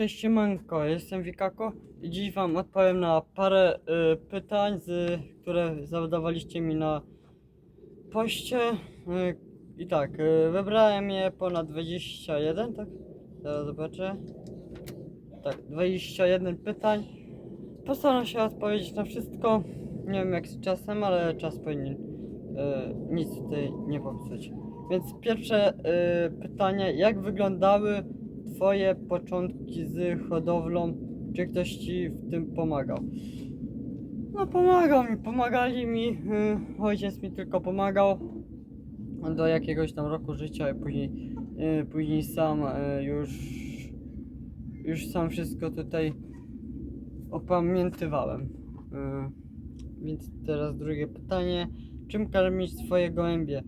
Cześć Siemanko, jestem Wikako i dziś wam odpowiem na parę y, pytań, z, które zadawaliście mi na poście. Y, I tak, y, wybrałem je ponad 21, tak? Zaraz zobaczę. Tak, 21 pytań. Postaram się odpowiedzieć na wszystko. Nie wiem jak z czasem, ale czas powinien y, nic tutaj nie popsuć. Więc pierwsze y, pytanie, jak wyglądały Twoje początki z hodowlą? Czy ktoś Ci w tym pomagał? No pomagał mi, pomagali mi, y, ojciec mi tylko pomagał do jakiegoś tam roku życia i później, y, później sam y, już, już sam wszystko tutaj opamiętywałem. Więc teraz drugie pytanie. Czym karmić swoje gołębie?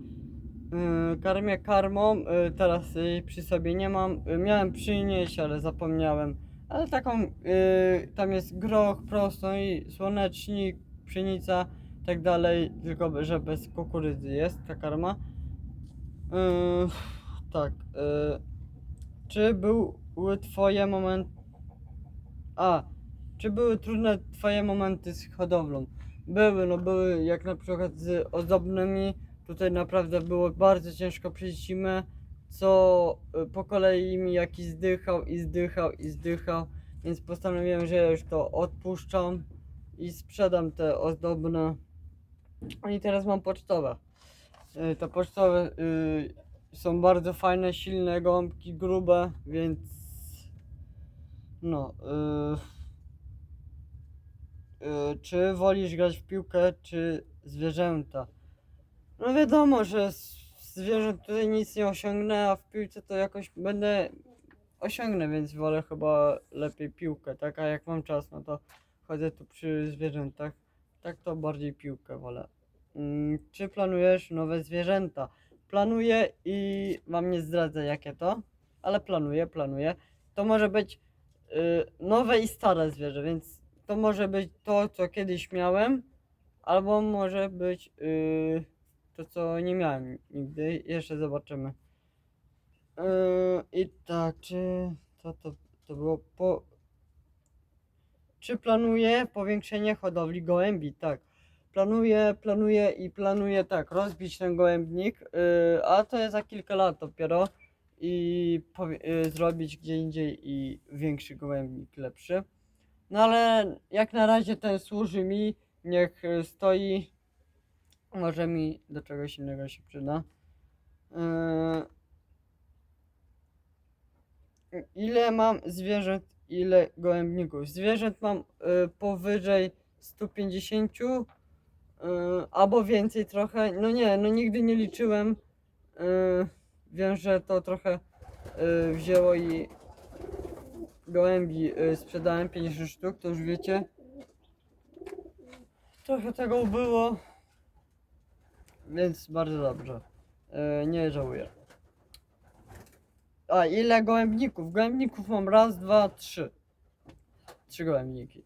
Yy, karmię karmą, yy, teraz jej przy sobie nie mam. Yy, miałem przynieść, ale zapomniałem. Ale taką, tam jest groch, prosto i słonecznik, pszenica, tak dalej, tylko że bez kukurydzy jest ta karma. Tak. Czy były twoje momenty... A, czy były trudne twoje momenty z hodowlą? Były, no były jak na przykład z ozdobnymi. Tutaj naprawdę było bardzo ciężko przejść zimę, co y, po kolei mi jakiś zdychał i zdychał i zdychał, więc postanowiłem, że ja już to odpuszczam i sprzedam te ozdobne. I teraz mam pocztowe. Y, Te pocztowe y, są bardzo fajne, silne gąbki, grube, więc no. Czy wolisz grać w piłkę, czy zwierzęta? No wiadomo, że z zwierząt tutaj nic nie osiągnę, a w piłce to jakoś będę osiągnę, więc wolę chyba lepiej piłkę, tak? A jak mam czas, no to chodzę tu przy zwierzętach. Tak to bardziej piłkę wolę. Mm, czy planujesz nowe zwierzęta? Planuję i wam nie zdradzę jakie to, ale planuję, planuję. To może być y, nowe i stare zwierzę, więc to może być to, co kiedyś miałem, albo może być y, to, co nie miałem nigdy. Jeszcze zobaczymy. Yy, I tak, czy to, to, to było po. Czy planuję powiększenie hodowli gołębi? Tak. Planuję, planuję i planuję tak, rozbić ten gołębnik, yy, a to jest za kilka lat dopiero i yy, zrobić gdzie indziej i większy gołębnik, lepszy. No ale jak na razie ten służy mi, niech stoi, może mi do czegoś innego się przyda. Yy, ile mam zwierząt, ile gołębników? Zwierząt mam y, powyżej 150 y, albo więcej trochę. No nie, no nigdy nie liczyłem. Y, wiem, że to trochę wzięło i gołębi sprzedałem 50 sztuk, to już wiecie. Trochę tego było. Więc bardzo dobrze. E, nie żałuję. A ile gołębników? Gołębników mam raz, dwa, trzy. Trzy gołębniki.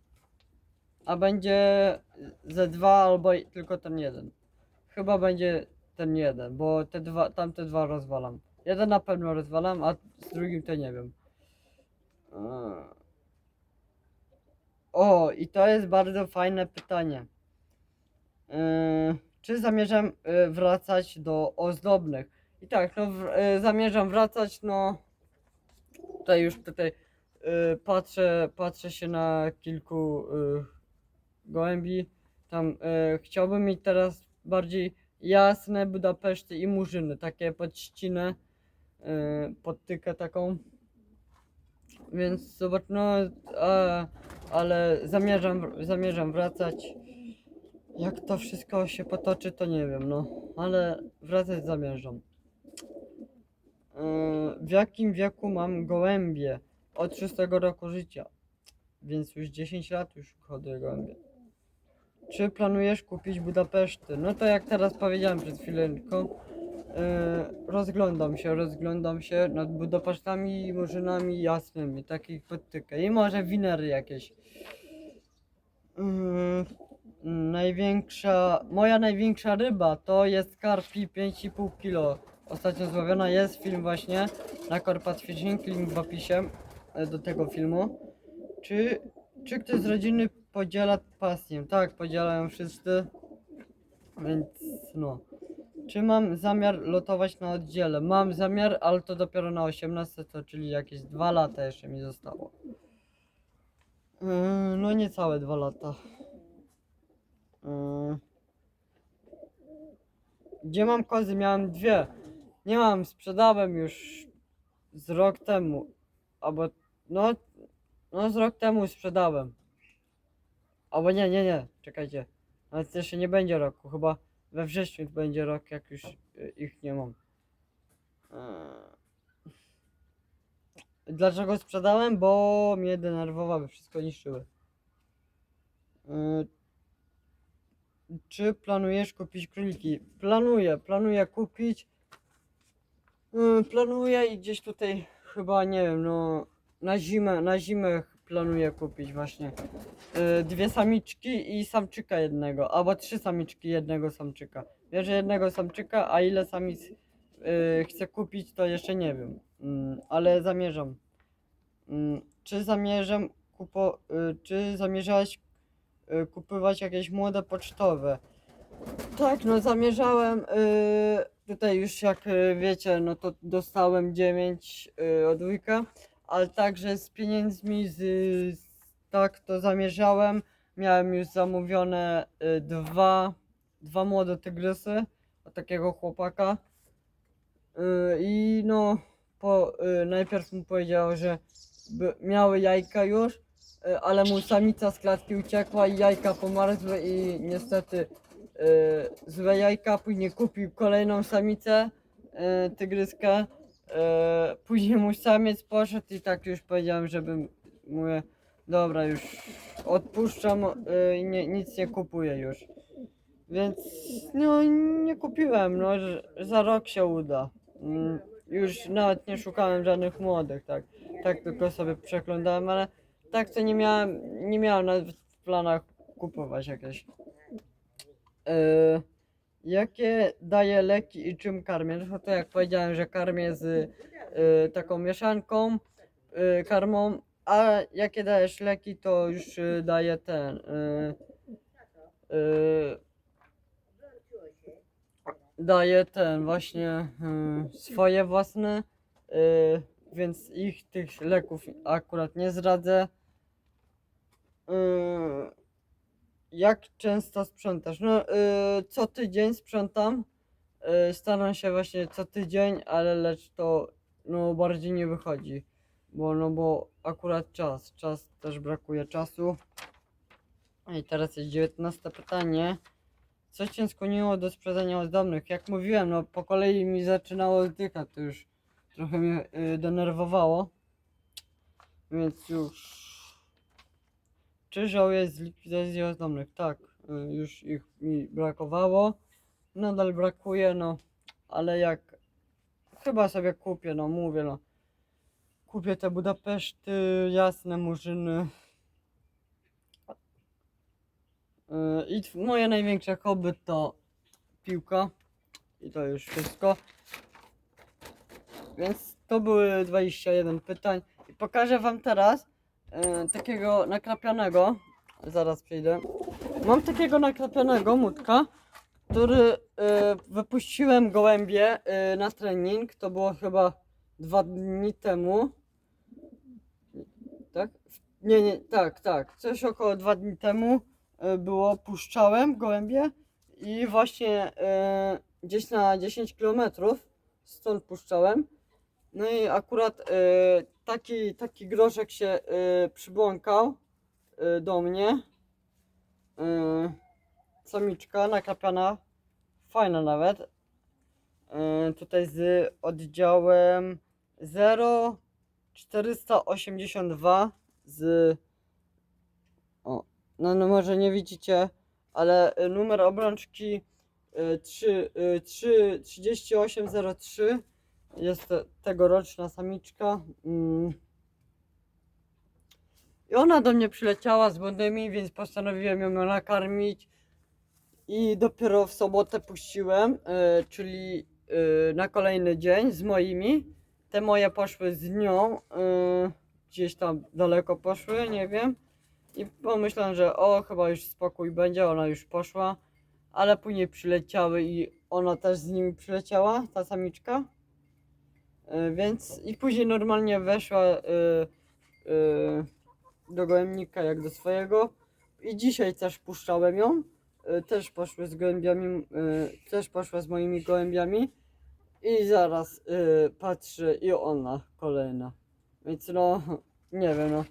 A będzie ze dwa albo tylko ten jeden. Chyba będzie ten jeden, bo te dwa, tamte dwa rozwalam. Jeden na pewno rozwalam, a z drugim to nie wiem. Eee. O, i to jest bardzo fajne pytanie. Eee, czy zamierzam e, wracać do ozdobnych? I tak, no e, zamierzam wracać, no tutaj już tutaj e, patrzę, patrzę się na kilku gołębi. Tam chciałbym mieć teraz bardziej jasne Budapeszty i Murzyny, takie pod ścinę, e, pod tykę taką. Więc zobacz, no, a, ale zamierzam, zamierzam wracać. Jak to wszystko się potoczy, to nie wiem, no, ale wracać zamierzam. Yy, w jakim wieku mam gołębie? Od 6 roku życia. Więc już 10 lat już hoduję gołębie. Czy planujesz kupić Budapeszty? No to jak teraz powiedziałem przed chwileczką, yy, rozglądam się, rozglądam się nad Budapesztami i murzynami jasnymi, takich pod tykę. I może winery jakieś. Największa, moja największa ryba to jest karpi 5,5 kg. Ostatnio złowiona jest film właśnie na Carpat Fishing, link w opisie. e, do tego filmu. Czy, czy ktoś z rodziny podziela pasję? Tak, podzielają wszyscy. Więc no. Czy mam zamiar lotować na oddziale? Mam zamiar, ale to dopiero na 18, to czyli jakieś dwa lata jeszcze mi zostało. Yy, no niecałe dwa lata. Yy. Gdzie mam kozy? Miałem dwie. Nie mam, sprzedałem już z rok temu. Albo no, no z rok temu sprzedałem. Albo nie, nie, nie, czekajcie. Ale to jeszcze nie będzie roku, chyba we wrześniu będzie rok, jak już y, ich nie mam. Eee. Dlaczego sprzedałem? Bo mnie denerwowały, wszystko niszczyły. Czy planujesz kupić króliki? Planuję, planuję kupić. Eee, Planuję i gdzieś tutaj chyba nie wiem, no na zimę, na zimę planuję kupić właśnie. Eee, Dwie samiczki i samczyka jednego, albo trzy samiczki jednego samczyka. Bierze jednego samczyka, a ile samic yy, chcę kupić, to jeszcze nie wiem. Mm, ale zamierzam. Mm, czy zamierzam kupo, y, czy zamierzałeś y, kupywać jakieś młode pocztowe? Tak, no zamierzałem. y, tutaj już jak y, wiecie, no to dostałem 9 y, od wujka, ale także z pieniędzmi z, z tak to zamierzałem. Miałem już zamówione y, dwa, dwa młode tygrysy od takiego chłopaka. I no, po, najpierw mu powiedział, że miały jajka już, ale mu samica z klatki uciekła i jajka pomarzły i niestety y, złe jajka. Później kupił kolejną samicę, y, tygryskę. Y, później mu samiec poszedł i tak już powiedziałem, żebym mówię, dobra już odpuszczam y, i nie, nic nie kupuję już. Więc no nie kupiłem, no za rok się uda. Mm, Już nawet nie szukałem żadnych młodych, tak. Tak tylko sobie przeglądałem, ale tak to nie miałem, nie miałem nawet w planach kupować jakieś. Yy, jakie daje leki i czym karmię? No to jak powiedziałem, że karmię z yy, taką mieszanką yy, karmą, a jakie dajesz leki, to już yy, daję ten. Yy, yy, daję ten właśnie swoje własne, więc ich tych leków akurat nie zdradzę. Y, jak często sprzątasz? No, y, co tydzień sprzątam. Y, staram się właśnie co tydzień, ale lecz to no bardziej nie wychodzi. Bo no bo akurat czas, czas też brakuje czasu. I teraz jest 19 pytanie. Co cię skłoniło do sprzedania ozdobnych? Jak mówiłem, no po kolei mi zaczynało zdychać, to już trochę mnie y, denerwowało. Więc już. Czy żałuję z likwidacji? Tak, y, już ich mi brakowało. Nadal brakuje, no, ale jak chyba sobie kupię, no mówię, no. Kupię te Budapeszty, jasne murzyny. Yy, I moje największe hobby to piłka. I to już wszystko. Więc to były 21 pytań. I pokażę wam teraz yy, takiego nakrapianego. Zaraz przejdę. Mam takiego nakrapianego mutka, który yy, wypuściłem gołębie yy, na trening. To było chyba dwa dni temu. Tak? Nie, nie, tak, tak. Coś około dwa dni temu e, było, puszczałem gołębie i właśnie e, gdzieś na 10 km stąd puszczałem. No i akurat e, taki, taki groszek się e, przybłąkał e, do mnie. Samiczka nakapiana, fajna nawet. Tutaj z oddziałem 0482 z o, no, no może nie widzicie, ale y, numer obrączki y, 3, y, 3, 3803 jest te- tegoroczna samiczka. Mm. I ona do mnie przyleciała z młodymi, więc postanowiłem ją nakarmić. I dopiero w sobotę puściłem, y, czyli y, na kolejny dzień z moimi. Te moje poszły z nią. y, gdzieś tam daleko poszły, nie wiem. I pomyślałem, że o, chyba już spokój będzie, ona już poszła. Ale później przyleciały i ona też z nimi przyleciała, ta samiczka. E, Więc i później normalnie weszła e, e, do gołębnika jak do swojego. I dzisiaj też puszczałem ją. E, Też poszły z gołębiami, e, też poszła z moimi gołębiami. I zaraz e, patrzę i ona kolejna. Więc no, nie wiem no.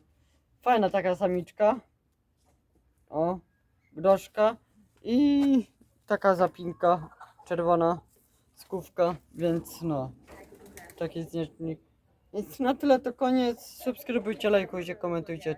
Fajna taka samiczka. O, groszka. I taka zapinka czerwona skówka, więc no. Taki znacznik. Więc na tyle to koniec. Subskrybujcie, lajkujcie, komentujcie.